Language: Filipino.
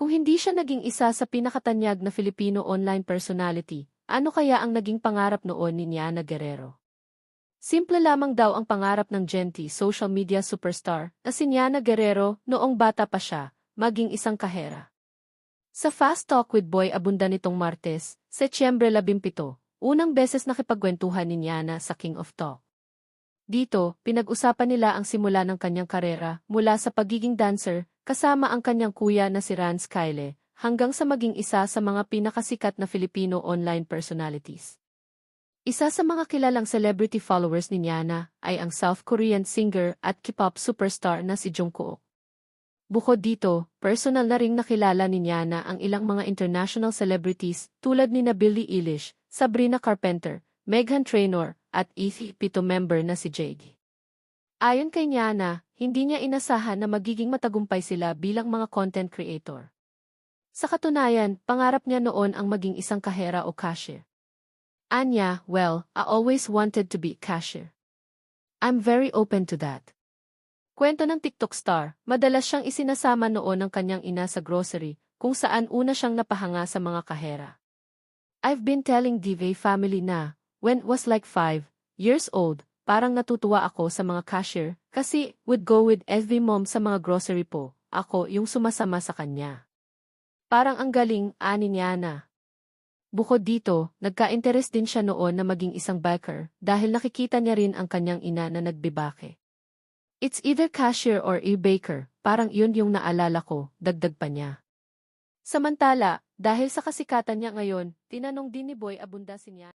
Kung hindi siya naging isa sa pinakatanyag na Filipino online personality, ano kaya ang naging pangarap noon ni Niana Guerrero? Simple lamang daw ang pangarap ng Genti social media superstar na si Niana Guerrero noong bata pa siya, maging isang kahera. Sa Fast Talk with Boy Abunda nitong Martes, Setyembre 17, unang beses nakipagkwentuhan ni Niana sa King of Talk. Dito, pinag-usapan nila ang simula ng kanyang karera mula sa pagiging dancer kasama ang kanyang kuya na si Rance Kyle, hanggang sa maging isa sa mga pinakasikat na Filipino online personalities. Isa sa mga kilalang celebrity followers ni Niana ay ang South Korean singer at K-pop superstar na si Jungkook. Bukod dito, personal na ring nakilala ni Niana ang ilang mga international celebrities tulad ni na Billie Eilish, Sabrina Carpenter, Meghan Trainor, at ETH Pito member na si Jade. Ayon kay Niana, hindi niya inasahan na magiging matagumpay sila bilang mga content creator. Sa katunayan, pangarap niya noon ang maging isang kahera o cashier. Anya, well, I always wanted to be cashier. I'm very open to that. Kwento ng TikTok star, madalas siyang isinasama noon ng kanyang ina sa grocery, kung saan una siyang napahanga sa mga kahera. I've been telling Dive family na, when was like 5 years old, parang natutuwa ako sa mga cashier, kasi would go with every mom sa mga grocery po, ako yung sumasama sa kanya. Parang ang galing, ani niya na. Bukod dito, nagka-interes din siya noon na maging isang baker dahil nakikita niya rin ang kanyang ina na nagbibake. It's either cashier or e-baker, parang yun yung naalala ko, dagdag pa niya. Samantala, dahil sa kasikatan niya ngayon, tinanong din ni Boy Abunda si niya